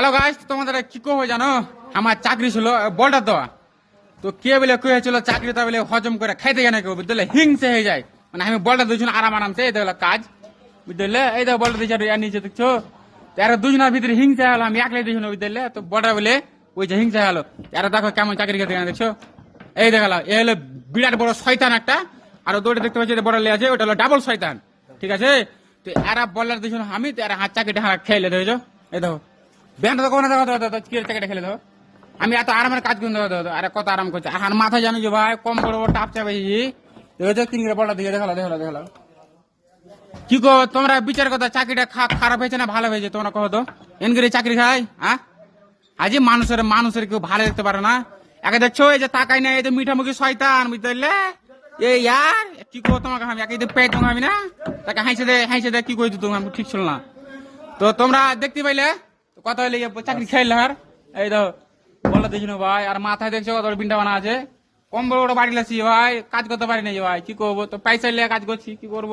Hello guys তোমাদের কি কো জানো? আমার চাকরি ছিল বলটা দেওয়া। তো কে বলে কে ছিল চাকরিটা বলে হজম করে খাইতে জানে কেউ, বুঝলে? হিংসে হয়ে যায়। মানে আমি বলটা দিয়েছি আরাম আরামসে, এই দেখল কাজ। বুঝলে? এই দেখো বলটা দিয়েছি আর নিচে, দেখছ? এরা দুজনের ভিতরে হিংসা হলো, আমি একলাই দিয়েছি বুঝলে? তো বলটা বলে, ওই যে হিংসা হলো। এরা দেখো কেমন চাকরি খেতে গেছে, দেখছ? এই দেখাল, এ হলো বিরাট বড় শয়তান একটা। আর দৌড়ে দেখতে পাচ্ছি বড় লে আছে, ওটা হলো ডাবল শয়তান। ঠিক আছে? তো এরা বলার দিয়েছিল আমি তো এরা হাত চাকরিটা খেলে দেখছ এই দেখো। দেখো খেলে আমি এত আরামের কাজ করতে দেখো দেখো আরে কত আরাম করছে। আর মাথায় জানো যে ভাই, কম বড় বড় টাপ চাপাইছি দেখেছ তিন করে বড় দিকে দেখাল দেখাল দেখাল কি কো তোমরা বিচার কথা চাকরিটা খারাপ হয়েছে না ভালো হয়েছে, তোমরা কহ তো। এনগিরি চাকরি খাই হ্যাঁ? আজ মানুষের মানুষের কেউ ভালো দেখতে পারে না। একে দেখছ, এই যে তাকাই না এই যে মিঠা মুখী শয়তান, বুঝতে এই ইয়ার কি কো তোমাকে আমি একে পেয়ে পেট আমি না? তাকে হাইছে দে হাইছে দে, কি কই তুমি, আমি ঠিক ছিল না তো তোমরা দেখতে পাইলে তো কথা হইলে চাকরি খাইলে আর এই তো বলে দিছিল ভাই, আর মাথায় দেখছ কত বিনটা বানা আছে? কম বড় বড় লাগছি ভাই, কাজ করতে পারি না ভাই, কি করব? তো পয়সা লিয়ে কাজ করছি, কি করব?